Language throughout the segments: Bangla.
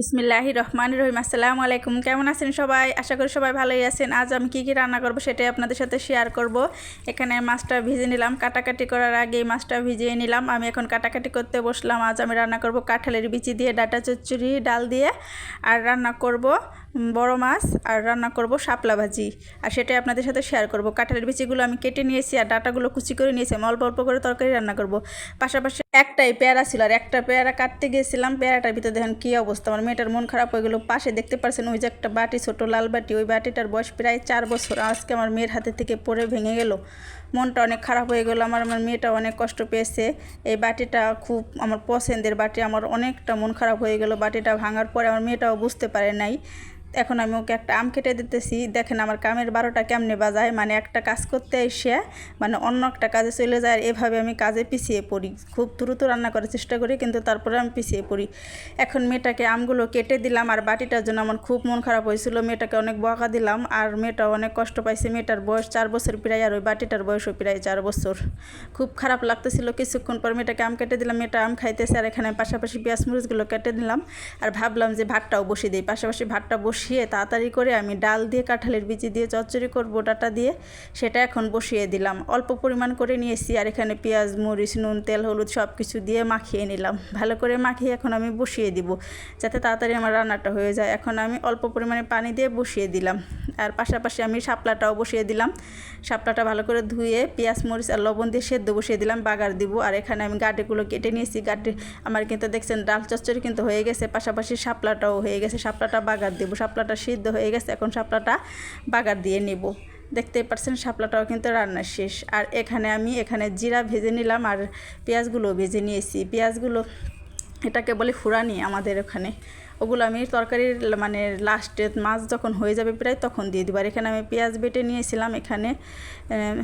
বিসমিল্লাহি রহমান রহিম। আসসালামু আলাইকুম। কেমন আছেন সবাই? আশা করি সবাই ভালোই আছেন। আজ আমি কী কী রান্না করব সেটাই আপনাদের সাথে শেয়ার করব। এখানে মাছটা ভিজে নিলাম। কাটাকাটি করার আগে মাছটা ভিজিয়ে নিলাম। আমি এখন কাটাকাটি করতে বসলাম। আজ আমি রান্না করব কাঁঠালের বিচি দিয়ে, ডাটা চচ্চড়ি, ডাল দিয়ে। আর রান্না করব বড় মাছ আর রান্না করব শাপলা ভাজি। আর সেটাই আপনাদের সাথে শেয়ার করব। কাঁঠালের বিচিগুলো আমি কেটে নিয়েছি আর ডাটাগুলো কুচি করে নিয়েছি। অল্প অল্প করে তরকারি রান্না করব। পাশাপাশি একটাই পেয়ারা ছিল আর একটা পেয়ারা কাটতে গিয়েছিলাম। পেয়ারাটার ভিতরে দেখেন কী অবস্থা। আমার মেয়েটার মন খারাপ হয়ে গেলো। পাশে দেখতে পারছেন ওই যে একটা বাটি, ছোট লাল বাটি। ওই বাটিটার বয়স প্রায় চার বছর। আজকে আমার মেয়ের হাতে থেকে পড়ে ভেঙে গেল। মনটা অনেক খারাপ হয়ে গেলো। আমার আমার মেয়েটা অনেক কষ্ট পেয়েছে। এই বাটিটা খুব আমার পছন্দের বাটি। আমার অনেকটা মন খারাপ হয়ে গেলো বাটিটা ভাঙার পরে। আমার মেয়েটাও বুঝতে পারে নাই। এখন আমি ওকে একটা আম কেটে দিতেছি। দেখেন আমার কামের বারোটা কেমনে বাজায়। মানে একটা কাজ করতে এসে মানে অন্য একটা কাজে চলে যায়। আর এভাবে আমি কাজে পিছিয়ে পড়ি। খুব দ্রুত রান্না করার চেষ্টা করি, কিন্তু তারপরে আমি পিছিয়ে পড়ি। এখন মেয়েটাকে আমগুলো কেটে দিলাম আর বাটিটার জন্য আমার খুব মন খারাপ হয়েছিল। মেয়েটাকে অনেক বকা দিলাম আর মেয়েটাও অনেক কষ্ট পাইছে। মেয়েটার বয়স চার বছর প্রায় আর ওই বাটিটার বয়সও প্রায় চার বছর। খুব খারাপ লাগতেছিল। কিছুক্ষণ পর মেয়েটাকে আম কেটে দিলাম। মেয়েটা আম খাইতেছে আর এখানে পাশাপাশি পেঁয়াজ মরিচগুলো কেটে দিলাম। আর ভাবলাম যে ভাতটাও বসিয়ে দিই। পাশাপাশি ভাতটা বসে বসিয়ে তাড়াতাড়ি করে আমি ডাল দিয়ে, কাঁঠালের বিচি দিয়ে, চচ্চড়ি করব, ডাটা দিয়ে, সেটা এখন বসিয়ে দিলাম। অল্প পরিমাণ করে নিয়েছি আর এখানে পেঁয়াজ, মরিচ, নুন, তেল, হলুদ সব কিছু দিয়ে মাখিয়ে নিলাম। ভালো করে মাখিয়ে এখন আমি বসিয়ে দিব, যাতে তাড়াতাড়ি আমার রান্নাটা হয়ে যায়। এখন আমি অল্প পরিমাণে পানি দিয়ে বসিয়ে দিলাম। আর পাশাপাশি আমি শাপলাটাও বসিয়ে দিলাম। শাপলাটা ভালো করে ধুয়ে পেঁয়াজ, মরিচ আর লবণ দিয়ে সেদ্ধ বসিয়ে দিলাম, বাগার দিব। আর এখানে আমি গাটিগুলো কেটে নিয়েছি। গাটি আমার কিন্তু দেখছেন ডাল চচ্চড়ি কিন্তু হয়ে গেছে, পাশাপাশি শাপলাটাও হয়ে গেছে। শাপলাটা বাগার দিব। শাপলাটা সিদ্ধ হয়ে গেছে, এখন শাপলাটা বাগার দিয়ে নিব। দেখতেই পাচ্ছেন শাপলাটাও কিন্তু রান্না শেষ। আর এখানে আমি এখানে জিরা ভেজে নিলাম আর পেঁয়াজগুলো ভেজে নিয়েছি। পেঁয়াজগুলো এটাকে বলে ফুরানি আমাদের ওখানে। ওগুলো আমি তরকারির মানে লাস্টে মাছ যখন হয়ে যাবে প্রায় তখন দিয়ে দিব। আর এখানে আমি পেঁয়াজ বেটে নিয়েছিলাম, এখানে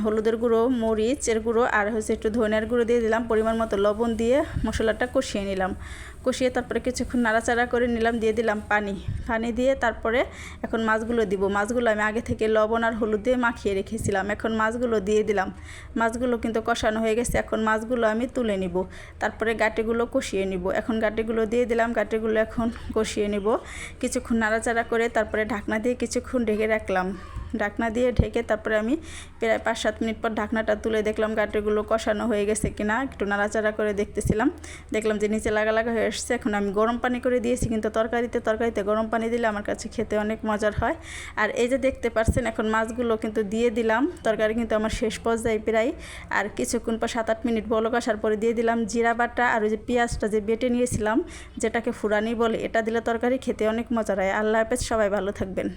হলুদের গুঁড়ো, মরিচের গুঁড়ো, আর হচ্ছে একটু ধনিয়ার গুঁড়ো দিয়ে দিলাম। পরিমাণ মতো লবণ দিয়ে মশলাটা কষিয়ে নিলাম। কষিয়ে তারপরে কিছুক্ষণ নাড়াচাড়া করে নিলাম, দিয়ে দিলাম পানি। পানি দিয়ে তারপরে এখন মাছগুলো দিব। মাছগুলো আমি আগে থেকে লবণ আর হলুদ দিয়ে মাখিয়ে রেখেছিলাম। এখন মাছগুলো দিয়ে দিলাম। মাছগুলো কিন্তু কষানো হয়ে গেছে। এখন মাছগুলো আমি তুলে নিব। তারপরে গাটিগুলো কষিয়ে নিব। এখন গাটিগুলো দিয়ে দিলাম। গাটিগুলো এখন কষিয়ে নিব। কিছুক্ষণ নাড়াচাড়া করে তারপরে ঢাকনা দিয়ে কিছুক্ষণ ঢেকে রাখলাম। ঢাকনা দিয়ে ঢেকে তারপরে আমি প্রায় পাঁচ সাত মিনিট পর ঢাকনাটা তুলে দেখলাম গাটিগুলো কষানো হয়ে গেছে কিনা, একটু নাড়াচাড়া করে দেখতেছিলাম। দেখলাম যে নিচে লাগা লাগা হয়ে এসছে এখন আমি গরম পানি করে দিয়েছি কিন্তু তরকারিতে তরকারিতে গরম পানি দিলে আমার কাছে খেতে অনেক মজার হয়। আর এই যে দেখতে পাচ্ছেন এখন মাছগুলো কিন্তু দিয়ে দিলাম, তরকারি কিন্তু আমার শেষ পর্যায়ে প্রায়। আর কিছুক্ষণ পর সাত আট মিনিট বলক আসার পরে দিয়ে দিলাম জিরা বাটা আর ওই যে পেঁয়াজটা যে বেটে নিয়েছিলাম, যেটাকে ফুরানি বলে, এটা দিলে তরকারি খেতে অনেক মজার হয়। আল্লাহ হাফেজ, সবাই ভালো থাকবেন।